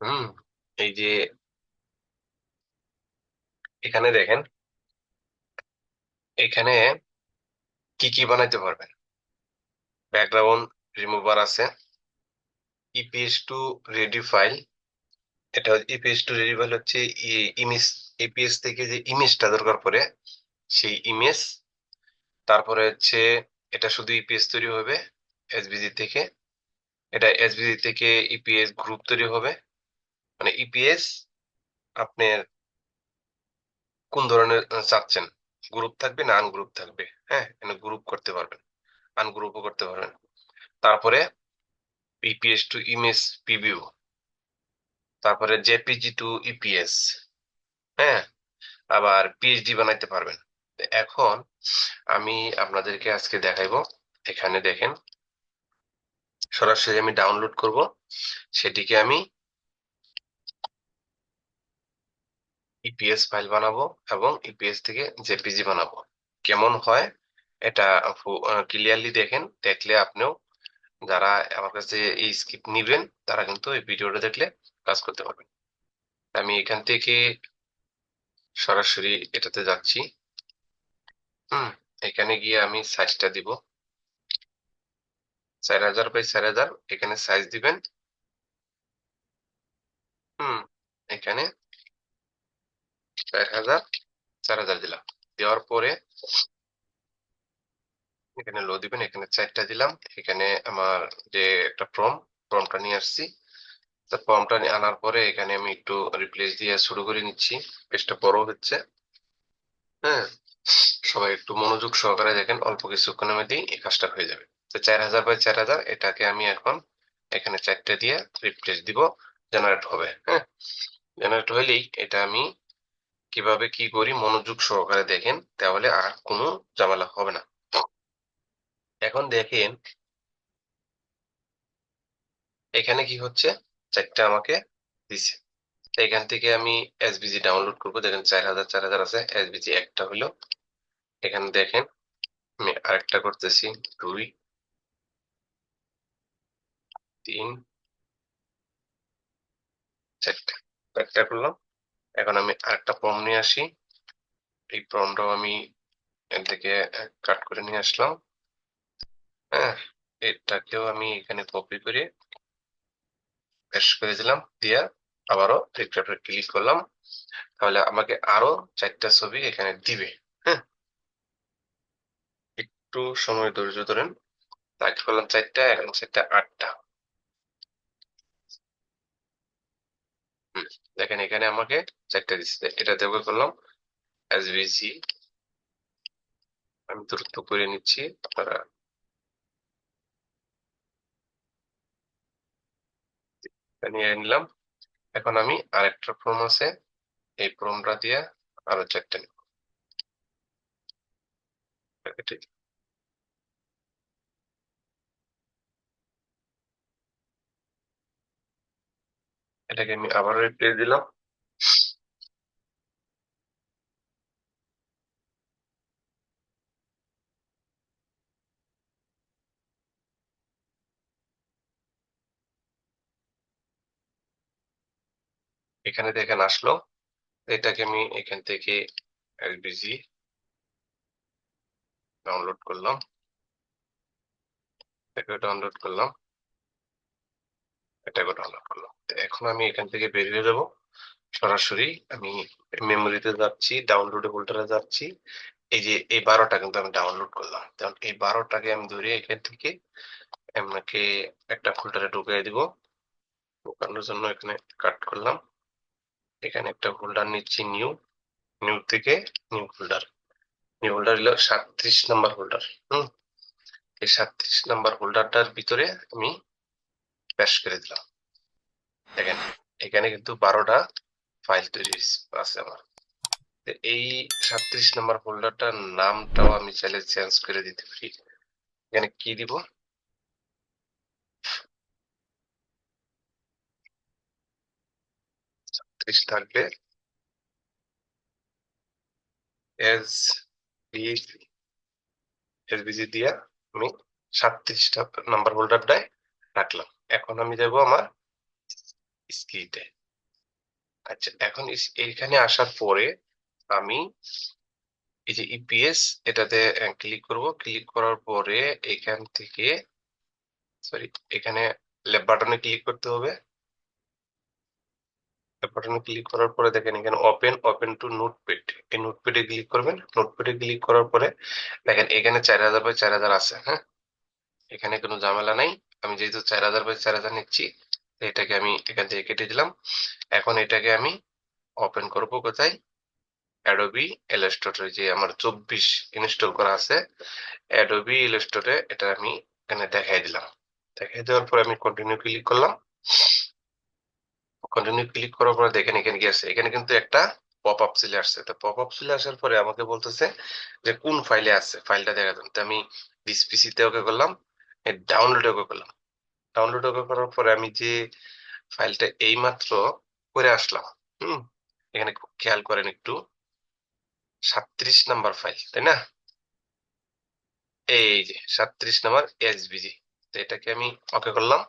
হুম। এই যে এখানে দেখেন, এখানে কি কি বানাইতে পারবেন? ব্যাকগ্রাউন্ড রিমুভার আছে ইপিএস টু রেডি ফাইল এটা ইপিএস টু রেডি ফাইল হচ্ছে ইমেজ ইপিএস থেকে যে ইমেজটা দরকার পড়ে, সেই ইমেজ তারপরে হচ্ছে এটা শুধু ইপিএস তৈরি হবে এসবিজি থেকে, এটা এসবিজি থেকে ইপিএস গ্রুপ তৈরি হবে মানে ইপিএস আপনার কোন ধরনের চাচ্ছেন? গ্রুপ থাকবে না আনগ্রুপ থাকবে? হ্যাঁ গ্রুপ করতে পারবেন আনগ্রুপও করতে পারবেন। তারপরে ইপিএস টু ইমেজ প্রিভিউ তারপরে জেপিজি টু ইপিএস হ্যাঁ আবার পিএইচডি বানাইতে পারবেন। এখন আমি আপনাদেরকে আজকে দেখাইবো, এখানে দেখেন, সরাসরি আমি ডাউনলোড করব, সেটিকে আমি ইপিএস ফাইল বানাবো এবং ইপিএস থেকে জেপিজি বানাবো। কেমন হয় এটা ক্লিয়ারলি দেখেন, দেখলে আপনিও যারা আমার কাছে এই স্ক্রিপ্ট নিবেন, তারা কিন্তু এই ভিডিওটা দেখলে কাজ করতে পারবেন। আমি এখান থেকে সরাসরি এটাতে যাচ্ছি। হুম, এখানে গিয়ে আমি সাইজটা দিব। চার হাজার বাই চার হাজার, এখানে সাইজ দিবেন। হুম, এখানে চার হাজার চার হাজার দিলাম। দেওয়ার পরে এখানে লো দিবেন, এখানে চারটা দিলাম। এখানে আমার যে একটা ফর্ম ফর্মটা নিয়ে আসছি। ফর্মটা আনার পরে এখানে আমি একটু রিপ্লেস দিয়ে শুরু করে নিচ্ছি। পেজটা বড় হচ্ছে। হ্যাঁ সবাই একটু মনোযোগ সহকারে দেখেন, অল্প কিছুক্ষণের মধ্যেই এই কাজটা হয়ে যাবে। তো চার হাজার বাই চার হাজার, এটাকে আমি এখন এখানে চারটে দিয়ে রিপ্লেস দিব জেনারেট হবে। হ্যাঁ জেনারেট হইলেই এটা আমি কীভাবে কি করি মনোযোগ সহকারে দেখেন, তাহলে আর কোনো ঝামেলা হবে না। এখন দেখেন, এখানে কি হচ্ছে? চারটা আমাকে দিছে। এখান থেকে আমি এসবিজি ডাউনলোড করব। দেখেন চার হাজার চার হাজার আছে। এসবিজি একটা হলো। এখানে দেখেন, আমি আরেকটা করতেছি। দুই, তিন, চারটা। চারটা করলাম। এখন আমি আরেকটা ফর্ম নিয়ে আসি। এই ফর্মটাও আমি এর থেকে কাট করে নিয়ে আসলাম। হ্যাঁ এটাকেও আমি এখানে কপি করে পেস্ট করে দিলাম, দিয়া আবারও রিক্রাফটে ক্লিক করলাম। তাহলে আমাকে আরও চারটা ছবি এখানে দিবে হ্যাঁ। একটু সময় ধৈর্য ধরেন। করলাম চারটা, এখন চারটা আটটা হুম, দেখেন এখানে আমাকে চারটা দিচ্ছে এটা দেবো করলাম এসভিসি আমি দ্রুত করে নিচ্ছি, আপনারা নিয়ে নিলাম। এখন আমি আরেকটা ফর্ম আছে, এই ফর্মটা দিয়ে আরও চারটে নিব। ঠিক এটাকে আমি আবার রিপ্লেস দিলাম। এখানে দেখেন আসলো। এটাকে আমি এখান থেকে এলবিজি ডাউনলোড করলাম। ডাউনলোড করলাম। এটাকে ডাউনলোড করলাম এখন আমি এখান থেকে বেরিয়ে যাব। সরাসরি আমি মেমোরিতে যাচ্ছি ডাউনলোডে ফোল্ডারে যাচ্ছি। এই যে এই বারোটা কিন্তু আমি ডাউনলোড করলাম। কারণ এই বারোটাকে আমি ধরে এখান থেকে আপনাকে একটা ফোল্ডারে ঢুকিয়ে দিব। ঢুকানোর জন্য এখানে কাট করলাম। এখানে একটা ফোল্ডার নিচ্ছি নিউ নিউ থেকে নিউ ফোল্ডার নিউ ফোল্ডার হলো সাতত্রিশ নাম্বার ফোল্ডার হুম? এই সাতত্রিশ নাম্বার ফোল্ডারটার ভিতরে আমি পেশ করে দিলাম। দেখেন, এখানে কিন্তু বারোটা ফাইল তৈরি আছে আমার। এই সাতত্রিশ নাম্বার ফোল্ডারটার নামটাও আমি চাইলে চেঞ্জ করে দিতে পারি। এখানে কি দিব? সাতত্রিশ থাকবে। এস বিজি এস বিজি দিয়া আমি সাতত্রিশটা নাম্বার হোল্ডারটায় রাখলাম। এখন আমি দেবো আমার স্ক্রিপ্টে আচ্ছা এখন এইখানে আসার পরে আমি এই যে ইপিএস এটাতে ক্লিক করব। ক্লিক করার পরে এখান থেকে সরি এখানে লেফট বাটনে ক্লিক করতে হবে। বাটনে ক্লিক করার পরে দেখেন এখানে ওপেন ওপেন টু নোটপ্যাড এই নোটপ্যাডে ক্লিক করবেন। নোটপ্যাডে ক্লিক করার পরে দেখেন এখানে চার হাজার বাই চার হাজার আছে হ্যাঁ? এখানে কোনো ঝামেলা নাই। আমি যেহেতু চার হাজার বাই চার হাজার নিচ্ছি এটাকে আমি এখান থেকে কেটে দিলাম। এখন এটাকে আমি ওপেন করব কোথায়? অ্যাডোবি ইলাস্ট্রেটর যে আমার চব্বিশ ইনস্টল করা আছে অ্যাডোবি ইলাস্ট্রেটরে এটা আমি এখানে দেখাই দিলাম। দেখাই দেওয়ার পরে আমি কন্টিনিউ ক্লিক করলাম। কন্টিনিউ ক্লিক করার পরে দেখেন এখানে কি আছে? এখানে কিন্তু একটা পপ আপ চলে আসছে। তো পপ আপ চলে আসার পরে আমাকে বলতেছে যে কোন ফাইলে আছে? ফাইলটা দেখা দেন। তো আমি দিস পিসিতে ওকে করলাম। ডাউনলোড করলাম। ডাউনলোড করার পরে আমি যে ফাইলটা এইমাত্র করে আসলাম, হুম? এখানে খুব খেয়াল করেন একটু। সাত্রিশ নাম্বার ফাইল তাই না? এই যে সাত্রিশ নাম্বার এসবিজি এটাকে আমি ওকে করলাম।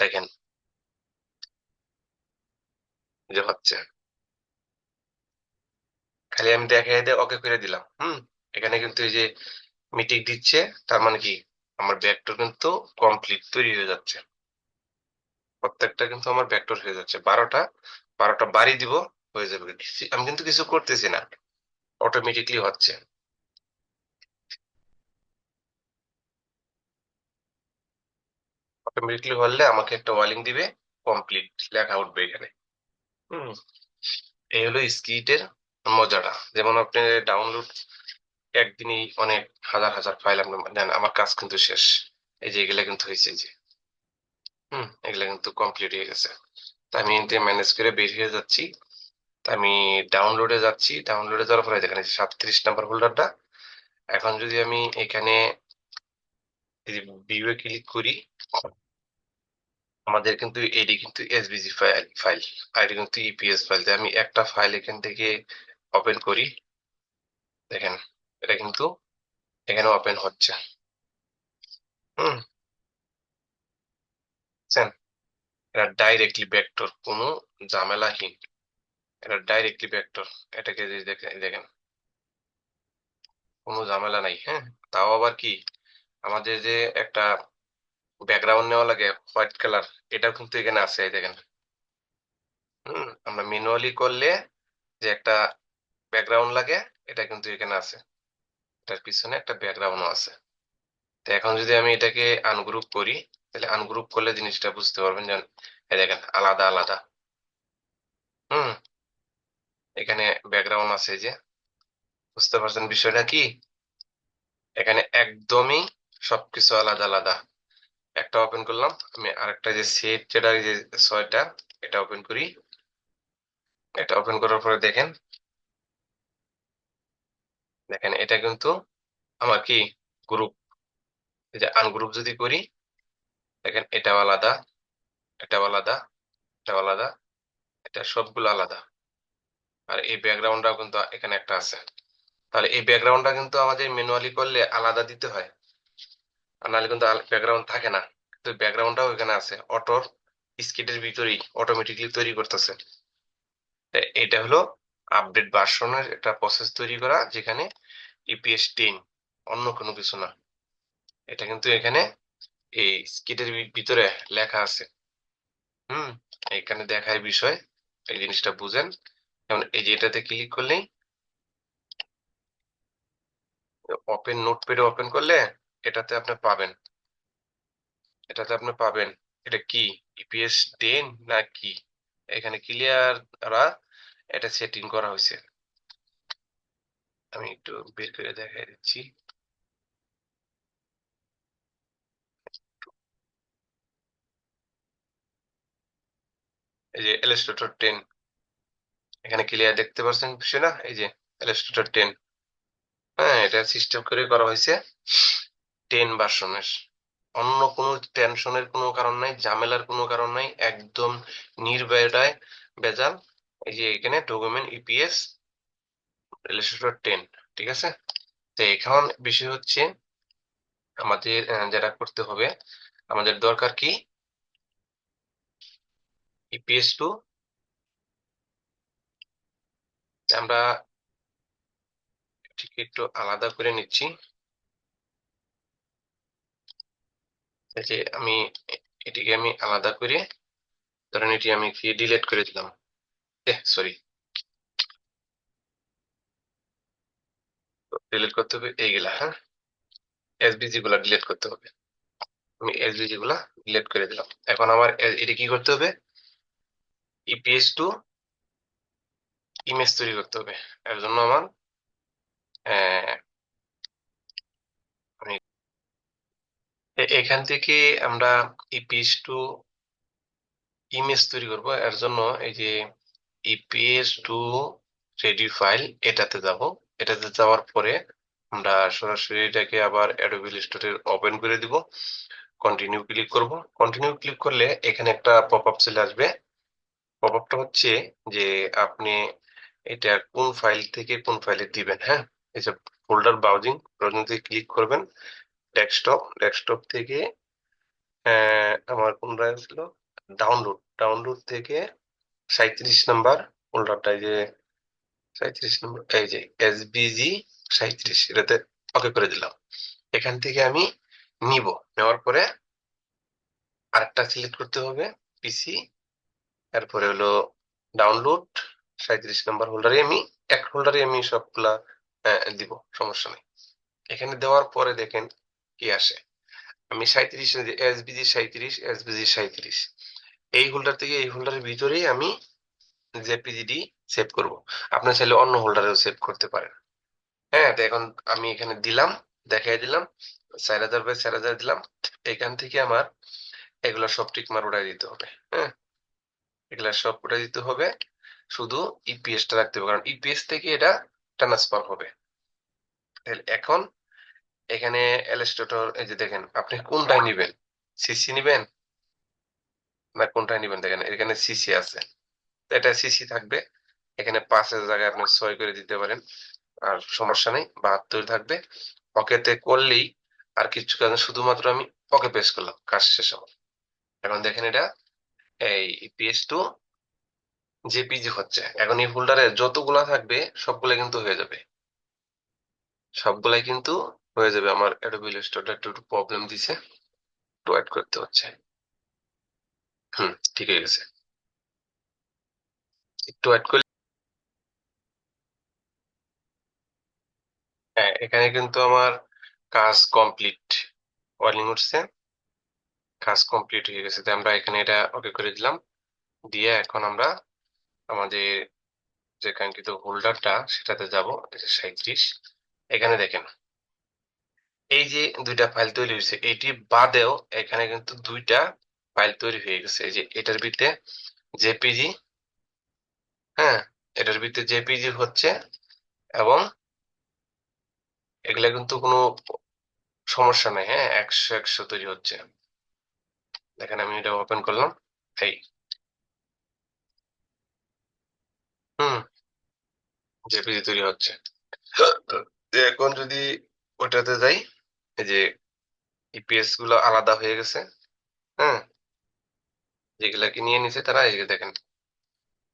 দেখেন। যে হচ্ছে। খালি আমি দেখাই দিয়ে ওকে করে দিলাম, হুম? এখানে কিন্তু এই যে মিটিং দিচ্ছে, তার মানে কি? আমার ভেক্টর কিন্তু কমপ্লিট তৈরি হয়ে যাচ্ছে। প্রত্যেকটা কিন্তু আমার ভেক্টর হয়ে যাচ্ছে। বারোটা বারোটা বাড়ি দিব, হয়ে যাবে। আমি কিন্তু কিছু করতেছি না। অটোমেটিকলি হচ্ছে। অটোমেটিকলি হলে আমাকে একটা ওয়ার্নিং দিবে কমপ্লিট লেখা উঠবে এখানে। হুম। এই হলো স্কিটের মজাটা। যেমন আপনি ডাউনলোড একদিনই অনেক হাজার হাজার ফাইল আপনি নেন। আমার কাজ কিন্তু শেষ। এই যে এগুলা কিন্তু হয়েছে যে। হুম, এগুলা কিন্তু কমপ্লিট হয়ে গেছে। তা আমি এতে ম্যানেজ করে বের হয়ে যাচ্ছি। তা আমি ডাউনলোডে যাচ্ছি। ডাউনলোডে যাওয়ার পরে দেখেন সাতত্রিশ নাম্বার হোল্ডারটা এখন যদি আমি এখানে ভিউয়ে ক্লিক করি, আমাদের কিন্তু এডি কিন্তু এসবিজি ফাইল ফাইল আর কিন্তু ইপিএস ফাইল আমি একটা ফাইল এখান থেকে ওপেন করি। দেখেন। এটা কিন্তু এখানে ওপেন হচ্ছে। হুম। এটা ডাইরেক্টলি ভেক্টর কোনো ঝামেলাহীন। এটা ডাইরেক্টলি ভেক্টর এটাকে দেখেন। কোনো ঝামেলা নাই হ্যাঁ? তাও আবার কি? আমাদের যে একটা ব্যাকগ্রাউন্ড নেওয়া লাগে হোয়াইট কালার এটাও কিন্তু এখানে আছে দেখেন। হুম, আমরা ম্যানুয়ালি করলে যে একটা ব্যাকগ্রাউন্ড লাগে, এটা কিন্তু এখানে আছে। এটার পিছনে একটা ব্যাকগ্রাউন্ডও আছে। তো এখন যদি আমি এটাকে আনগ্রুপ করি, তাহলে আনগ্রুপ করলে জিনিসটা বুঝতে পারবেন যেন দেখেন, আলাদা আলাদা। হুম? এখানে ব্যাকগ্রাউন্ড আছে যে। বুঝতে পারছেন বিষয়টা কি? এখানে একদমই সবকিছু আলাদা আলাদা। একটা ওপেন করলাম, আমি আরেকটা যে সেট যেটা যে ছয়টা, এটা ওপেন করি। এটা ওপেন করার পরে দেখেন দেখেন, এটা কিন্তু আমার কি গ্রুপ এই যে আনগ্রুপ যদি করি, দেখেন এটাও আলাদা এটাও আলাদা এটাও আলাদা, এটা সবগুলো আলাদা। আর এই ব্যাকগ্রাউন্ডটাও কিন্তু এখানে একটা আছে। তাহলে এই ব্যাকগ্রাউন্ডটা কিন্তু আমাদের ম্যানুয়ালি করলে আলাদা দিতে হয়। আর নাহলে কিন্তু ব্যাকগ্রাউন্ড থাকে না। কিন্তু ব্যাকগ্রাউন্ডটাও এখানে আছে। অটোর স্কিটের ভিতরেই অটোমেটিকলি তৈরি করতেছে। এটা হলো আপডেট ভার্সনের একটা প্রসেস তৈরি করা যেখানে ইপিএস টেন অন্য কোনো কিছু না। এটা কিন্তু এখানে এই স্কিটের ভিতরে লেখা আছে। হুম, এখানে দেখায় বিষয়, এই জিনিসটা বুঝেন। যেমন এই যে এটাতে ক্লিক করলেই ওপেন নোটপ্যাডে ওপেন করলে এটাতে আপনি পাবেন। এটাতে আপনি পাবেন। এটা কি? ইপিএস টেন না কি? এখানে ক্লিয়ার এটা সেটিং করা হয়েছে। আমি একটু বের করে দেখাই দিচ্ছি। এই যে ইলাস্ট্রেটর টেন এখানে ক্লিয়ার দেখতে পাচ্ছেন বিষয় না? এই যে ইলাস্ট্রেটর টেন হ্যাঁ এটা সিস্টেম করে করা হয়েছে টেন ভার্সনের অন্য কোনো টেনশনের কোনো কারণ নাই, ঝামেলার কোনো কারণ নাই, একদম নির্ভয়টায় বেজাল এই যে এখানে ডকুমেন্ট ইপিএস ইলাস্ট্রেটর টেন ঠিক আছে? তো এখন বিষয় হচ্ছে আমাদের যেটা করতে হবে, আমাদের দরকার কি? ইপিএস টু আমরা ঠিক একটু আলাদা করে নিচ্ছি। যে আমি এটিকে আমি আলাদা করে, ধরেন এটি আমি কি ডিলিট করে দিলাম। সরি ডিলিট করতে হবে এইগুলা হ্যাঁ? এসবিজি গুলা ডিলিট করতে হবে। আমি এসবিজি গুলা ডিলিট করে দিলাম। এখন আমার এটি কি করতে হবে? ইপিএস টু ইমেজ তৈরি করতে হবে। এর জন্য আমার এখান থেকে আমরা ইপিএস টু ইমেজ তৈরি করব। এর জন্য এই যে ইপিএস টু রেডি ফাইল এটাতে যাব। এটাতে যাওয়ার পরে আমরা সরাসরি এটাকে আবার অ্যাডোবি ইলাস্ট্রেটর ওপেন করে দিব। কন্টিনিউ ক্লিক করব। কন্টিনিউ ক্লিক করলে এখানে একটা পপ আপ চলে আসবে। পপ আপটা হচ্ছে যে আপনি এটা কোন ফাইল থেকে কোন ফাইলে দিবেন হ্যাঁ? যে ফোল্ডার ব্রাউজিং ব্রাউজিং থেকে ক্লিক করবেন। ডেস্কটপ ডেস্কটপ থেকে আমার কোন ড্রাইভ ছিল ডাউনলোড ডাউনলোড থেকে সাঁইত্রিশ নাম্বার ফোল্ডারটা যে সাঁইত্রিশ নম্বর, এই যে এস বিজি সাঁইত্রিশ, এটাতে ওকে করে দিলাম। এখান থেকে আমি নিব। নেওয়ার পরে আরেকটা সিলেক্ট করতে হবে পিসি তারপরে হলো ডাউনলোড সাঁইত্রিশ নাম্বার হোল্ডারে আমি, এক হোল্ডারে আমি সবগুলা দিব, সমস্যা নেই। এখানে দেওয়ার পরে দেখেন কি আসে। আমি সাঁইত্রিশ এসবিজি সাঁইত্রিশ এসবিজি সাঁইত্রিশ এই হোল্ডার থেকে এই হোল্ডারের ভিতরেই আমি জেপিজিডি সেভ করব। আপনি চাইলে অন্য হোল্ডারেও সেভ করতে পারেন। হ্যাঁ তো এখন আমি এখানে দিলাম, দেখাই দিলাম, চার হাজার বাই চার হাজার দিলাম। এখান থেকে আমার এগুলা সব টিক মার উঠাই দিতে হবে হ্যাঁ। এগুলা সব উঠাই দিতে হবে, শুধু ইপিএস টা রাখতে হবে, কারণ ইপিএস থেকে এটা ট্রান্সফার হবে। তাহলে এখন এখানে এলস্টেটর এই যে দেখেন, আপনি কোনটাই নিবেন? সিসি নিবেন? না কোনটাই নিবেন? দেখেন, এখানে সিসি আছে। এটা সিসি থাকবে। এখানে পাঁচের জায়গায় আপনি ছয় করে দিতে পারেন, আর সমস্যা নেই, বাহাত্তর থাকবে। ওকেতে করলেই আর কিছু কাজ শুধুমাত্র আমি পকে পেস্ট করলাম, কাজ শেষ আমার এখন দেখেন এটা, এই পিএস টু জেপিজি হচ্ছে। এখন এই ফোল্ডারে যতগুলা থাকবে, সবগুলা কিন্তু হয়ে যাবে। সবগুলাই কিন্তু হয়ে যাবে। আমার অ্যাডোবি ইলাস্ট্রেটর একটু প্রবলেম দিছে, একটু অ্যাড করতে হচ্ছে। হুম ঠিক হয়ে গেছে। একটু অ্যাড করলে হ্যাঁ এখানে কিন্তু আমার কাজ কমপ্লিট ওয়ার্নিং উঠছে। কাজ কমপ্লিট হয়ে গেছে। তো আমরা এখানে এটা ওকে করে দিলাম। দিয়ে এখন আমরা আমাদের যে কাঙ্ক্ষিত হোল্ডারটা, সেটাতে যাব। সাঁইত্রিশ। এখানে দেখেন, এই যে দুইটা ফাইল তৈরি হয়েছে, এটি বাদেও এখানে কিন্তু দুইটা ফাইল তৈরি হয়ে গেছে যে এটার ভিতরে জেপিজি হ্যাঁ এটার ভিতরে জেপিজি হচ্ছে এবং এগুলা কিন্তু কোনো সমস্যা নাই হ্যাঁ একশো একশো তৈরি হচ্ছে। দেখেন আমি এটা ওপেন করলাম, এই। হুম, জেপিজি তৈরি হচ্ছে। এখন যদি ওটাতে যাই, এই যে ইপিএসগুলো আলাদা হয়ে গেছে হ্যাঁ যেগুলাকে নিয়ে নিছে তারা, এই দেখেন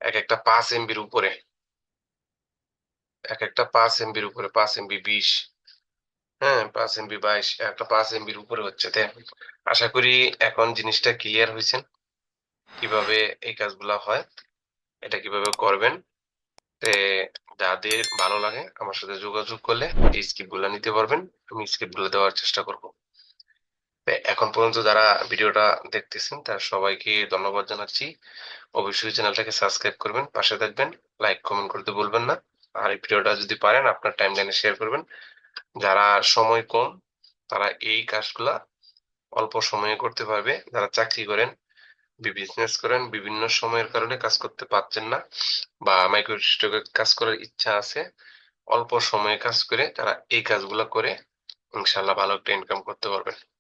এক একটা পাঁচ এমবির উপরে এক একটা পাঁচ এমবির উপরে, পাঁচ এমবি বিশ হ্যাঁ পাঁচ এমবি বাইশ, একটা পাঁচ এমবির উপরে হচ্ছে। তাই আশা করি এখন জিনিসটা ক্লিয়ার হয়েছেন কীভাবে এই কাজগুলা হয়, এটা কীভাবে করবেন যাদের ভালো লাগে আমার সাথে যোগাযোগ করলে এই স্কিপগুলা নিতে পারবেন, আমি স্কিপগুলো দেওয়ার চেষ্টা করব। এখন পর্যন্ত যারা ভিডিওটা দেখতেছেন, তার সবাইকে ধন্যবাদ জানাচ্ছি। অবশ্যই চ্যানেলটাকে সাবস্ক্রাইব করবেন, পাশে থাকবেন, লাইক, কমেন্ট করতে বলবেন না। আর এই ভিডিওটা যদি পারেন, আপনার টাইম লাইনে শেয়ার করবেন। যারা সময় কম, তারা এই কাজগুলা অল্প সময়ে করতে পারবে। যারা চাকরি করেন বিজনেস করেন, বিভিন্ন সময়ের কারণে কাজ করতে পারছেন না বা মাইক্রোস্টকে কাজ করার ইচ্ছা আছে, অল্প সময়ে কাজ করে তারা এই কাজগুলো করে ইনশাল্লাহ ভালো একটা ইনকাম করতে পারবেন।